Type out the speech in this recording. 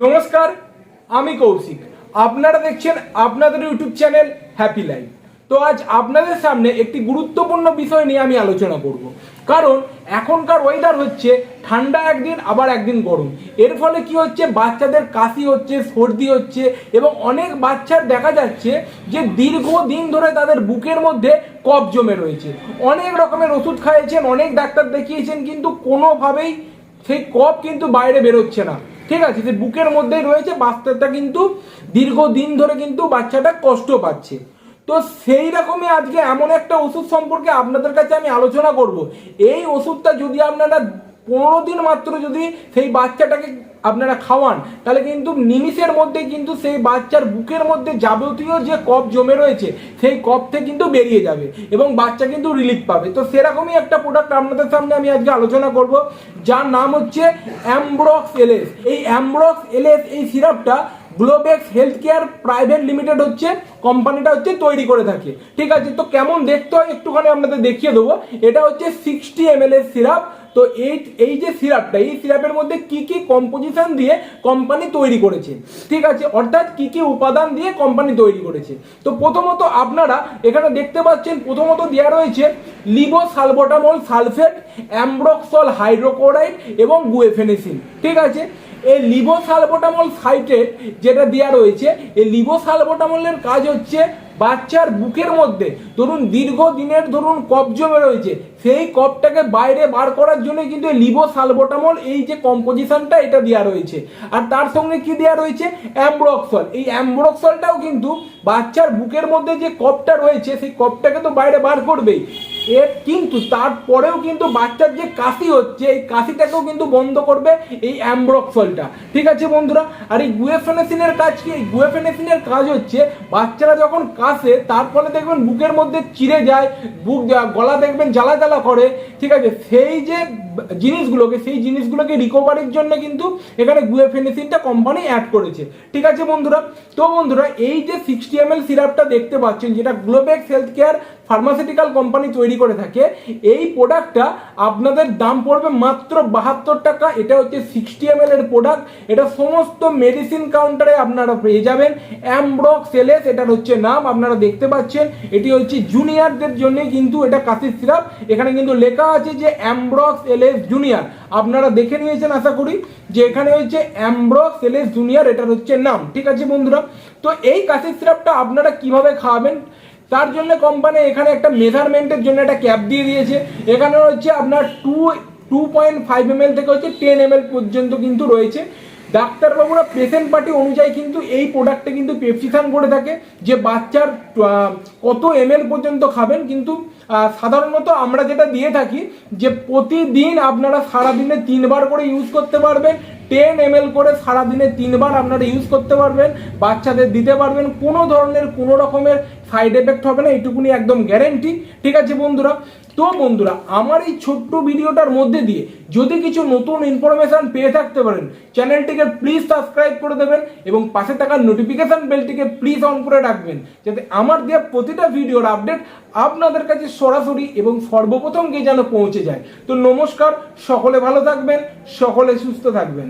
নমস্কার, আমি কৌশিক। আপনারা দেখছেন আপনাদের ইউটিউব চ্যানেল হ্যাপি লাইফ। তো আজ আপনাদের সামনে একটি গুরুত্বপূর্ণ বিষয় নিয়ে আমি আলোচনা করব। কারণ এখনকার ওয়েদার হচ্ছে ঠান্ডা একদিন, আবার একদিন গরম। এর ফলে কি হচ্ছে? বাচ্চাদের কাশি হচ্ছে, সর্দি হচ্ছে এবং অনেক বাচ্চার দেখা যাচ্ছে যে দীর্ঘদিন ধরে তাদের বুকের মধ্যে কফ জমে রয়েছে। অনেক রকমের ওষুধ খাইয়েছেন, অনেক ডাক্তার দেখিয়েছেন, কিন্তু কোনোভাবেই সেই কফ কিন্তু বাইরে বেরোচ্ছে না। ঠিক আছে, যে বুকের মধ্যেই রয়েছে বাচ্চাটা কিন্তু দীর্ঘদিন ধরে কিন্তু বাচ্চাটা কষ্ট পাচ্ছে। তো সেই রকমই আজকে এমন একটা ওষুধ সম্পর্কে আপনাদের কাছে আমি আলোচনা করব। এই ওষুধটা যদি আপনারা পনেরো দিন মাত্র যদি সেই বাচ্চাটাকে আপনারা খাওয়ান, তাহলে কিন্তু নিমিষের মধ্যে কিন্তু সেই বাচ্চার বুকের মধ্যে যাবতীয় যে কফ জমে রয়েছে, সেই থেকে কিন্তু বেরিয়ে যাবে এবং বাচ্চা কিন্তু রিলিফ পাবে। তো সেরকমই একটা প্রোডাক্ট আপনাদের সামনে আমি আজকে আলোচনা করব, যার নাম হচ্ছে অ্যামব্রক্স এলএস এই অ্যামব্রক্স এলএস এই সিরাপটা Globex health care private limited হচ্ছে কোম্পানিটা হচ্ছে তৈরি করে থাকে। ঠিক আছে, তো কেমন দেখতে হয় একটুখানি আপনাদের দেখিয়ে দেবো। এটা হচ্ছে সিক্সটি এম এল এর সিরাপ তো এই এই যে সিরাপটা, এই সিরাপের মধ্যে কি কি কম্পোজিশন দিয়ে কোম্পানি তৈরি করেছে? ঠিক আছে, অর্থাৎ কি কি উপাদান দিয়ে কোম্পানি তৈরি করেছে? তো প্রথমত আপনারা এখানে দেখতে পাচ্ছেন, প্রথমত দেওয়া রয়েছে levo salbutamol sulphate, ambroxol hydrochloride এবং গুয়েফেনেসিন। ঠিক আছে, এই লিবোসালবোটামল সাইটে যেটা দেওয়া রয়েছে, এই লিবোসালবোটামলের কাজ হচ্ছে বাচ্চার বুকের মধ্যে। ধরুন, দীর্ঘদিনের ধরুন কপ জমে রয়েছে, সেই কপটাকে বাইরে বার করার জন্য কিন্তু লিভো সালবোটামল এই যে কম্পোজিশনটা, এটা দেওয়া রয়েছে। আর তার সঙ্গে কি দেওয়া রয়েছে? অ্যাম্ব্রক্সল। এই অ্যাম্ব্রক্সলটাও কিন্তু বাচ্চার বুকের মধ্যে যে কপটা রয়েছে, সেই কপটাকে তো বাইরে বার করবেই। এর কিন্তু তারপরেও কিন্তু বাচ্চার যে কাশি হচ্ছে, এই কাশিটাকেও কিন্তু বন্ধ করবে এই অ্যামব্রক্সলটা ঠিক আছে বন্ধুরা? আর এই গুয়েফেনেসিনের কাজ কি? এই গুয়েফেনেসিনের কাজ হচ্ছে বাচ্চারা যখন কাশে, তার ফলে দেখবেন বুকের মধ্যে চিড়ে যায়, বুক গলা দেখবেন জ্বালা জ্বালা করে। ঠিক আছে? সেই যে জিনিসগুলোকে, সেই জিনিসগুলোকে রিকভারির জন্য কিন্তু এখানে গুয়েফেনেসিনটা কোম্পানি অ্যাড করেছে। ঠিক আছে বন্ধুরা? তো বন্ধুরা, এই যে সিক্সটি এম সিরাপটা দেখতে পাচ্ছেন, যেটা Globex health care pharmaceutical company তৈরি করে থাকে, এই প্রোডাক্টটা আপনাদের দাম পড়বে মাত্র বাহাত্তর টাকা। এটা হচ্ছে সিক্সটি এম এর প্রোডাক্ট এটা সমস্ত মেডিসিন কাউন্টারে আপনারা পেয়ে যাবেন। অ্যামব্রক সেলেস এটার হচ্ছে নাম, আপনারা দেখতে পাচ্ছেন। এটি হচ্ছে জুনিয়রদের জন্য কিন্তু এটা কাশির সিরাপ এখানে কিন্তু লেখা আছে যে অ্যামব্রক্স এলএস জুনিয়র আপনারা দেখে নিয়েছেন, আশা করি, যে এখানে হচ্ছে অ্যামব্রক্স এলএস জুনিয়র এটার হচ্ছে নাম। ঠিক আছে, বন্ধুরা? তো এই কাশির সিরাপটা আপনারা কীভাবে খাওয়াবেন? তার জন্য কোম্পানি এখানে একটা মেজারমেন্টের জন্য একটা ক্যাপ দিয়ে দিয়েছে। এখানে হচ্ছে আপনার two two point five M থেকে হচ্ছে টেন এম পর্যন্ত কিন্তু রয়েছে। ডাক্তারবাবুরা পেশেন্ট পার্টি অনুযায়ী কিন্তু এই প্রোডাক্টে কিন্তু প্রেসক্রিপশন করে থাকে, যে বাচ্চার কত এম পর্যন্ত খাবেন। কিন্তু সাধারণত আমরা যেটা দিয়ে থাকি, যে প্রতিদিন আপনারা সারাদিনে তিনবার করে ইউজ করতে পারবেন টেন এম করে সারাদিনে তিনবার আপনারা ইউজ করতে পারবেন, বাচ্চাদের দিতে পারবেন, কোনো ধরনের কোনো রকমের সাইড এফেক্ট হবে না, এইটুকুনি একদম গ্যারেন্টি ঠিক আছে বন্ধুরা তো বন্ধুরা, আমার এই ছোট্ট ভিডিওটার মধ্যে দিয়ে যদি কিছু নতুন ইনফরমেশন পেয়ে থাকতে পারেন চ্যানেলটিকে প্লিজ সাবস্ক্রাইব করে দেবেন এবং পাশে থাকা নোটিফিকেশন বেলটিকে প্লিজ অন করে রাখবেন, যাতে আমার দেওয়া প্রতিটা ভিডিওর আপডেট আপনাদের কাছে সরাসরি এবং সর্বপ্রথম গিয়ে যেন পৌঁছে যায়। তো নমস্কার, সকলে ভালো থাকবেন, সকলে সুস্থ থাকবেন।